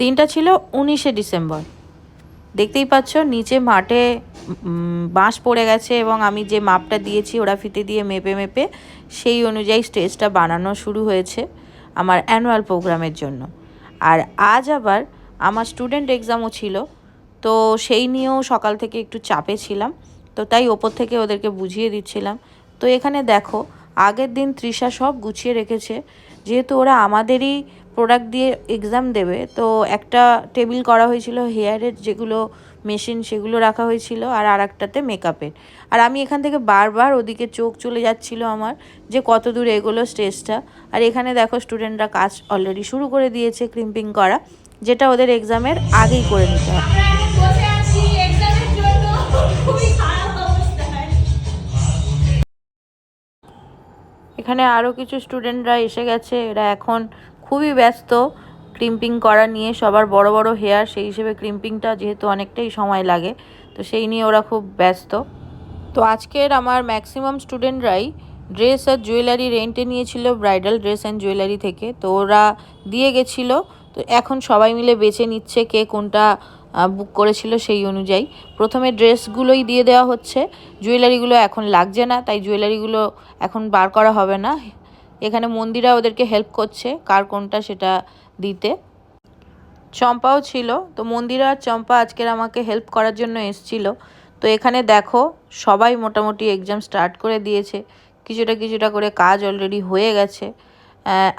দিনটা ছিল উনিশে ডিসেম্বর। দেখতেই পাচ্ছ, নিচে মাঠে বাঁশ পড়ে গেছে এবং আমি যে মাপটা দিয়েছি, ওরা ফিতে দিয়ে মেপে মেপে, সেই অনুযায়ী স্টেজটা বানানো শুরু হয়েছে আমার অ্যানুয়াল প্রোগ্রামের জন্য। আর আজ আবার আমার স্টুডেন্ট এক্সামও ছিল, তো সেই নিয়েও সকাল থেকে একটু চাপে ছিলাম, তো তাই ওপর থেকে ওদেরকে বুঝিয়ে দিচ্ছিলাম, তো এখানে দেখো, আগের দিন তৃষা সব গুছিয়ে রেখেছে, যেহেতু ওরা আমাদেরই প্রোডাক্ট দিয়ে এক্সাম দেবে, তো একটা টেবিল করা হয়েছিল হেয়ারের যেগুলো মেশিন সেগুলো রাখা হয়েছিল আর আর একটাতে মেকআপের আর আমি এখান থেকে বারবার ওদিকে চোখ চলে যাচ্ছিল আমার যে কত দূর এগোলো স্টেজটা আর এখানে দেখো স্টুডেন্টরা কাজ অলরেডি শুরু করে দিয়েছে ক্রিম্পিং করা, যেটা ওদের এক্সামের আগেই করে নিতে অবস্থায় এখানে আরও কিছু স্টুডেন্টরা এসে গেছে, এরা এখন খুবই ব্যস্ত ক্রিম্পিং করা নিয়ে। সবার বড় বড় হেয়ার সেই হিসেবে ক্রিম্পিংটা যেহেতু অনেকটাই সময় লাগে, তো সেই নিয়ে ওরা খুব ব্যস্ত। তো আজকের আমার ম্যাক্সিমাম স্টুডেন্টরাই ড্রেস আর জুয়েলারি রেন্টে নিয়েছিল ব্রাইডাল ড্রেস অ্যান্ড জুয়েলারি থেকে। তো ওরা দিয়ে গেছিল, তো এখন সবাই মিলে বেছে নিচ্ছে কে কোনটা বুক করেছিল সেই অনুযায়ী। প্রথমে ড্রেসগুলোই দিয়ে দেওয়া হচ্ছে। জুয়েলারিগুলো এখন লাগছে না, তাই জুয়েলারিগুলো এখন বার করা হবে না। এখানে মন্দিরা ওদেরকে হেল্প করছে, কার কোনটা সেটা দিতে। চম্পাও ছিল, তো মন্দিরা আর চম্পা আজকের আমাকে হেল্প করার জন্য এসছিল। তো এখানে দেখো, সবাই মোটামুটি এক্সাম স্টার্ট করে দিয়েছে। কিছুটা কিছুটা করে কাজ অলরেডি হয়ে গেছে।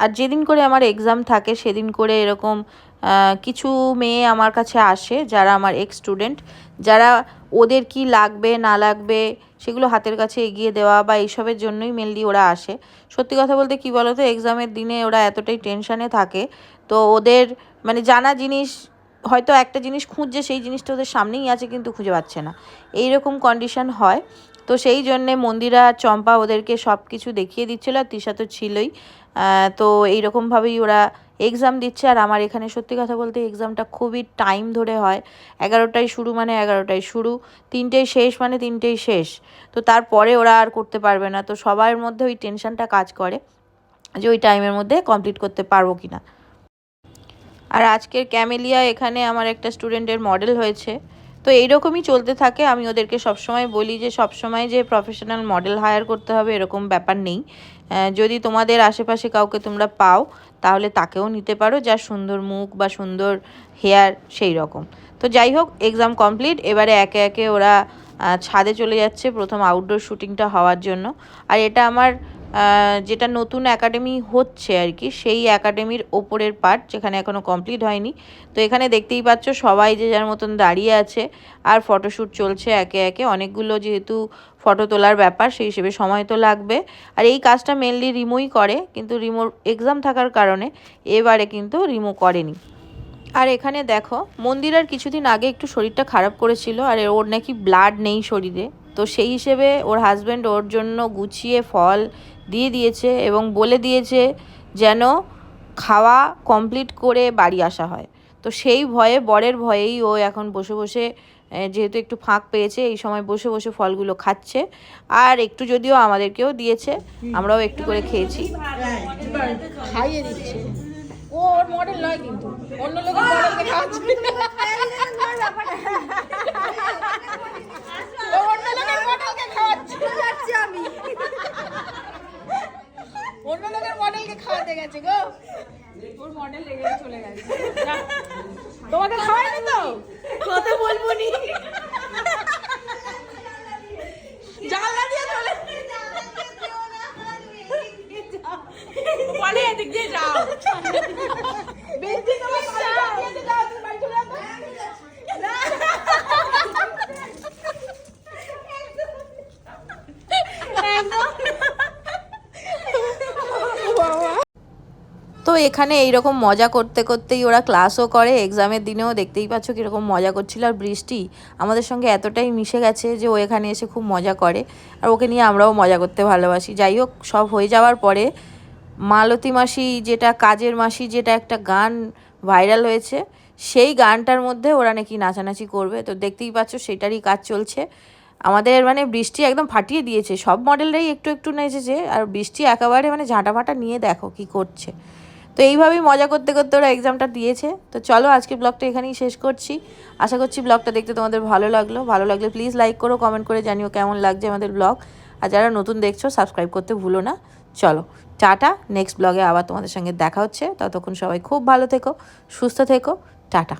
আর যেদিন করে আমার এক্সাম থাকে, সেদিন করে এরকম কিছু মেয়ে আমার কাছে আসে, যারা আমার এক্স স্টুডেন্ট যারা ওদের কি লাগবে, না লাগবে, সেগুলো হাতের কাছে এগিয়ে দেওয়া বা এইসবের জন্যই মেনলি ওরা আসে। সত্যি কথা বলতে কি বলতো এক্সামের দিনে ওরা এতটাই টেনশানে থাকে। তো ওদের মানে জানা জিনিস, হয়তো একটা জিনিস খুঁজছে, সেই জিনিসটা ওদের সামনেই আছে, কিন্তু খুঁজে পাচ্ছে না। এই রকম কন্ডিশন হয়। তো সেই জন্যে মন্দিরা, চম্পা ওদেরকে সব কিছু দেখিয়ে দিচ্ছিল আর তিশা তো ছিলই। তো এইরকমভাবেই ওরা এক্সাম দিচ্ছে আর আমার এখানে সত্যি কথা বলতে এক্সামটা খুবই টাইম ধরে হয়। এগারোটায় শুরু মানে এগারোটায় শুরু তিনটেই শেষ মানে তিনটেই শেষ। তো তারপরে ওরা আর করতে পারবে না। তো সবার মধ্যে ওই টেনশনটা কাজ করে যে ওই টাইমের মধ্যে কমপ্লিট করতে পারব কি না আর আজকের ক্যামেলিয়া এখানে আমার একটা স্টুডেন্টের মডেল হয়েছে। তো এইরকমই চলতে থাকে। আমি ওদেরকে সবসময় বলি যে, সবসময় যে প্রফেশনাল মডেল হায়ার করতে হবে এরকম ব্যাপার নেই। যদি তোমাদের আশেপাশে কাউকে তোমরা পাও, তাহলে তাকেও নিতে পারো। যার সুন্দর মুখ বা সুন্দর হেয়ার সেই রকম। তো যাই হোক এক্সাম কমপ্লিট এবারে একে একে ওরা ছাদে চলে যাচ্ছে প্রথম আউটডোর শুটিংটা হওয়ার জন্য। আর এটা আমার যেটা নতুন একাডেমি হচ্ছে আর কি, সেই একাডেমির ওপরের পার্ট যেখানে এখনও কমপ্লিট হয়নি। তো এখানে দেখতেই পাচ্ছ সবাই যে যার মতন দাঁড়িয়ে আছে, আর ফটোশ্যুট চলছে একে একে। অনেকগুলো যেহেতু ফটো তোলার ব্যাপার, সেই হিসেবে সময় তো লাগবে। আর এই কাজটা মেনলি রিমোই করে, কিন্তু রিমোর এক্সাম থাকার কারণে এবারে কিন্তু রিমো করেনি। আর এখানে দেখো মন্দিরার কিছুদিন আগে একটু শরীরটা খারাপ করেছিল, আর ওর নাকি ব্লাড নেই শরীরে। তো সেই হিসেবে ওর হাজব্যান্ড ওর জন্য গুছিয়ে ফল দিয়ে দিয়েছে এবং বলে দিয়েছে যেন খাওয়া কমপ্লিট করে বাড়ি আসা হয়। তো সেই ভয়ে বরের ভয়েই ও এখন বসে বসে যেহেতু একটু ফাঁক পেয়েছে এই সময় বসে বসে ফলগুলো খাচ্ছে। আর একটু যদিও আমাদেরকেও দিয়েছে আমরাও একটু করে খেয়েছি। খাইয়ে দিচ্ছে। ও ওর মডেল নয় কিন্তু। অন্য লোকের মডেলকে খাওয়াচ্ছে ও অন্য লোকের মডেলকে খাওয়াচ্ছে আমি অন্য লোকের মডেলকে খাওয়াতে গেছে গো ওর মডেল লেগে চলে গেছে। যা। তোমাকে খাওয়াইনি তো? কথা বলব নি? জানলা দিয়ে চলে। বলে এদিক দিয়ে যাও বেশি তোমার জানলা দিয়ে যাও তুমি বাড়ি চলে যাও তো এখানে এইরকম মজা করতে করতেই ওরা ক্লাসও করে এক্সামের দিনেও দেখতেই পাচ্ছ কীরকম মজা করছিল। আর বৃষ্টি আমাদের সঙ্গে এতটাই মিশে গেছে যে ও এখানে এসে খুব মজা করে। আর ওকে নিয়ে আমরাও মজা করতে ভালোবাসি। যাই হোক, সব হয়ে যাওয়ার পরে মালতী মাসি যেটা, কাজের মাসি যেটা একটা গান ভাইরাল হয়েছে, সেই গানটার মধ্যে ওরা নাকি নাচানাচি করবে। তো দেখতেই পাচ্ছ সেটারই কাজ চলছে। আমাদের মানে বৃষ্টি একদম ফাটিয়ে দিয়েছে। সব মডেলরাই একটু একটু নেচেছে। আর বৃষ্টি একেবারে মানে ঝাঁটা ফাটা নিয়ে দেখো কি করছে। তো এইভাবেই মজা করতে করতে ওরা এক্সামটা দিয়েছে। তো চলো আজকে ব্লগটা এখানেই শেষ করছি। আশা করছি ব্লগটা দেখতে তোমাদের ভালো লাগল। ভালো লাগলে প্লিজ লাইক করো কমেন্ট করে জানিও কেমন লাগছে আমাদের ব্লগ আর যারা নতুন দেখছ সাবস্ক্রাইব করতে ভুলো না। চলো, টাটা নেক্সট ব্লগে আবার তোমাদের সঙ্গে দেখা হচ্ছে। ততক্ষণ সবাই খুব ভালো থেকো, সুস্থ থেকো, টাটা।